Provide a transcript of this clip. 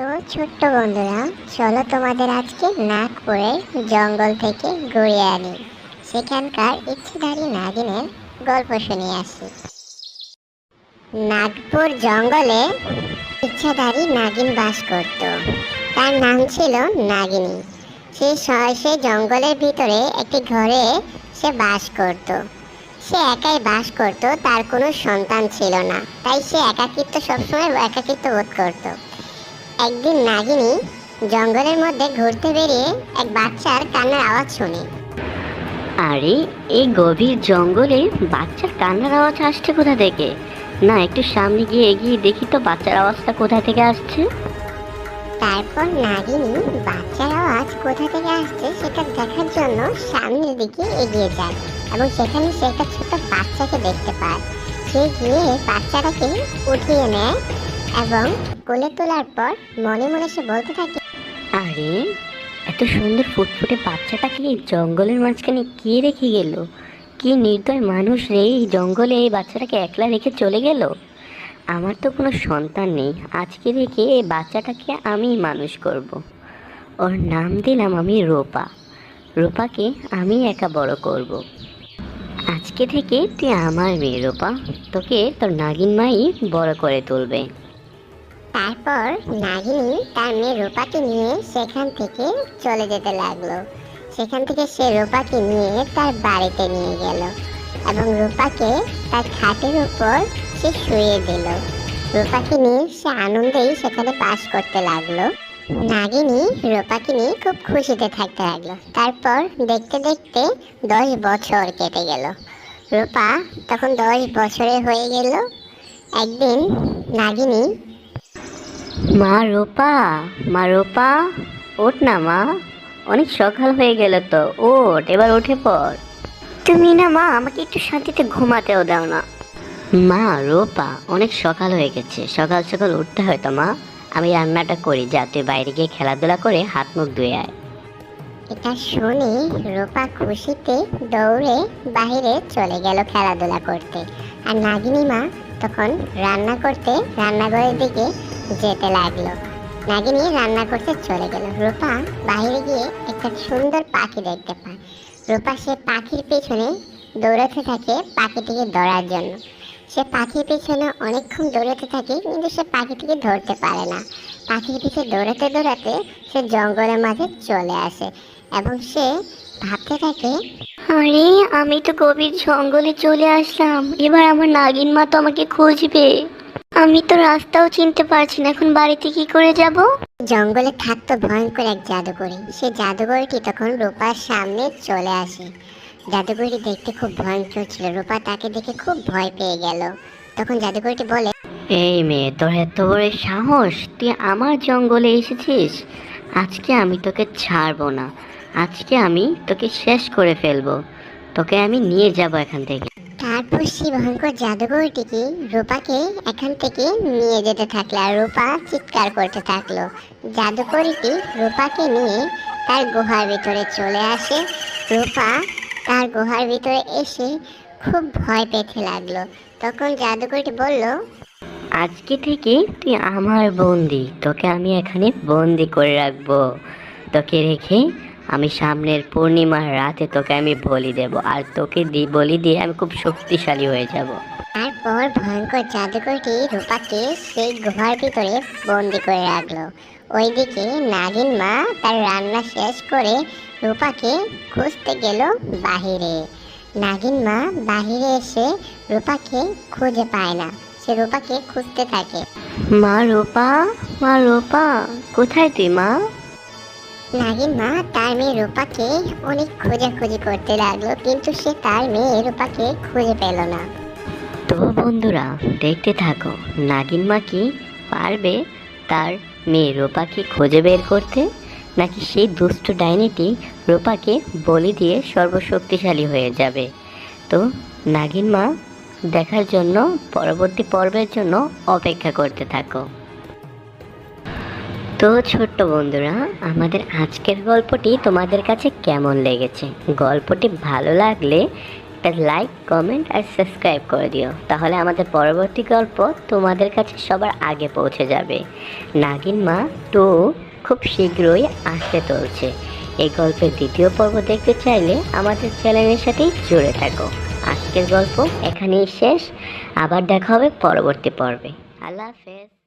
তো ছোট্ট বন্ধুরা, চলো তোমাদের আজকে নাগপুরের জঙ্গল থেকে ঘুরে আনি। সেখানকার ইচ্ছেধারী নাগিনের গল্প শুনে আসি। নাগপুর জঙ্গলে ইচ্ছাধারী নাগিন বাস করত। তার নাম ছিল নাগিনী। সে স- জঙ্গলের ভিতরে একটি ঘরে সে বাস করত। সে একাই বাস করত, তার কোনো সন্তান ছিল না। তাই সে একাকিত্ব সবসময়, একাকিত্ব বোধ করত। একদিন নাগিনী জঙ্গলের মধ্যে ঘুরতে বেরিয়ে এক বাচ্চার কান্নার আওয়াজ শুনে। আরে এই গভীর জঙ্গলে বাচ্চার কান্নার আওয়াজ আসছে কোথা থেকে? না একটু সামনে গিয়ে এগিয়ে দেখি তো বাচ্চার আওয়াজটা কোথা থেকে আসছে। তারপর নাগিনী বাচ্চার আওয়াজ কোথা থেকে আসছে সেটা দেখার জন্য সামনের দিকে এগিয়ে যায় এবং সেখানে সে একটা ছোট বাচ্চাকে দেখতে পায়। সে গিয়ে বাচ্চাটাকে উঠিয়ে নেয় এবং কোলে তোলার পর মনে মনে সে বলতে থাকে, আরে, এত সুন্দর ফুটফুটে বাচ্চাটাকে এই জঙ্গলের মাঝখানে কে রেখে গেল কি নির্দয় মানুষ রে এই জঙ্গলে এই বাচ্চাটাকে একলা রেখে চলে গেল আমার তো কোনো সন্তান নেই, আজকে রেখে এই বাচ্চাটাকে আমি মানুষ করব। ওর নাম দিলাম আমি রোপা রূপাকে আমি একা বড় করব। আজকে থেকে তুই আমার মেয়ে রোপা, তোকে তোর নাগিন মাই বড় করে তুলবে তারপর নাগিনী তার মেয়ে রূপাকে নিয়ে সেখান থেকে চলে যেতে লাগল। সেখান থেকে সে রূপাকে নিয়ে তার বাড়িতে নিয়ে গেল এবং রূপাকে তার খাটের উপর সে শুয়ে দিল। রূপাকে নিয়ে সে আনন্দেই সেখানে বাস করতে লাগল। নাগিনী রূপাকে নিয়ে খুব খুশিতে থাকতে লাগল। তারপর দেখতে দেখতে দশ বছর কেটে গেল। রূপা তখন দশ বছরে হয়ে গেল। একদিন নাগিনী মা রূপা মা রূপা ওঠ না মা। অনেক সকাল হয়ে গেল তো ওঠ এবার উঠে পড়। তুমি না মা আমাকে একটু শান্তিতে ঘুমাতেও দাও না। মা রূপা অনেক সকাল হয়ে গেছে সকাল সকাল উঠতে হয় তো মা। আমি রান্নাটা করি যা তুই বাইরে গিয়ে খেলাধুলা করে হাত মুখ ধুয়ে আয়। এটা শুনে রূপা খুশিতে দৌড়ে বাইরে চলে গেল খেলাধুলা করতে। আর নাগিনী মা তখন রান্না করতে রান্নাঘরের দিকে যেতে লাগল। নাগিনী রান্না করতে চলে গেল। রূপা বাইরে গিয়ে একটা সুন্দর পাখি দেখতে পায়। রূপা সে পাখির পেছনে দৌড়াতে থাকে পাখিটিকে ধরার জন্য। সে পাখির পেছনে অনেকক্ষণ দৌড়াতে থাকে, কিন্তু সে পাখিটিকে ধরতে পারে না। পাখির পিছনে দৌড়াতে দৌড়াতে সে জঙ্গলের মাঝে চলে আসে এবং সে ভাবতে থাকে, আরে, আমি তো গভীর জঙ্গলে চলে আসলাম। এবার আমার নাগিন মা তো আমাকে খুঁজবে। আমি তো রাস্তাও চিনতে পারছি না। এখন বাড়িতে কি করে যাব? জঙ্গলে থাকতো ভয়ঙ্কর এক জাদুকরি সে জাদুকরিটি তখন রূপার সামনে চলে আসে। জাদুকরিটি দেখতে খুব ভয়ঙ্কর ছিল। রূপা তাকে দেখে খুব ভয় পেয়ে গেল। তখন জাদুকরিটি বলে এই মেয়ে তোর এত বড় সাহস? তুই আমার জঙ্গলে এসেছিস? আজকে আমি তোকে ছাড়বো না। আজকে আমি তোকে শেষ করে ফেলব। তোকে আমি নিয়ে যাব এখান থেকে। তারপর সেই ভয়ঙ্কর জাদুকরটিকে রূপাকে এখান থেকে নিয়ে যেতে থাকল আর রূপা চিৎকার করতে থাকল। জাদুকরিটি রূপাকে নিয়ে তার গুহার ভিতরে চলে আসে। রূপা তার গুহার ভিতরে এসে খুব ভয় পেতে লাগল। তখন জাদুকরিটি বলল, আজকে থেকে তুই আমার বন্দি। তোকে আমি এখানে বন্দি করে রাখব। তোকে রেখে আমি সামনের পূর্ণিমার রাতে তোকে আমি বলি দেব আর তোকে দি বলি দিয়ে আমি খুব শক্তিশালী হয়ে যাব। তারপর ভয়ঙ্কর জাদুকরটি রূপাকে সেই গুহার ভিতরে বন্দি করে রাখল। ওইদিকে নাগিন মা তার রান্না শেষ করে রূপাকে খুঁজতে গেল বাহিরে। নাগিন মা বাহিরে এসে রূপাকে খুঁজে পায় না সে রূপাকে খুঁজতে থাকে। মা রূপা মা রূপা কোথায় তুই মা? নাগিন মা তার মেয়ে রূপাকে অনেক খোঁজাখুঁজি করতে লাগল, কিন্তু সে তার মেয়ে রূপাকে খুঁজে পেল না। তো বন্ধুরা, দেখতে থাকো নাগিন মা কি পারবে তার মেয়ে রূপাকে খুঁজে বের করতে, নাকি সেই দুষ্ট ডাইনিটি রূপাকে বলি দিয়ে সর্বশক্তিশালী হয়ে যাবে? তো নাগিন মা দেখার জন্য, পরবর্তী পর্বের জন্য অপেক্ষা করতে থাকো। তো ছোট্ট বন্ধুরা, আমাদের আজকের গল্পটি তোমাদের কাছে কেমন লেগেছে? গল্পটি ভালো লাগলে একটা লাইক কমেন্ট আর সাবস্ক্রাইব করে দিও। তাহলে আমাদের পরবর্তী গল্প তোমাদের কাছে সবার আগে পৌঁছে যাবে। নাগিন মা টু খুব শীঘ্রই আসতে চলছে। এই গল্পের দ্বিতীয় পর্ব দেখতে চাইলে আমাদের চ্যানেলের সাথেই জুড়ে থাকো। আজকের গল্প এখানেই শেষ। আবার দেখা হবে পরবর্তী পর্বে। আল্লাহ হাফেজ।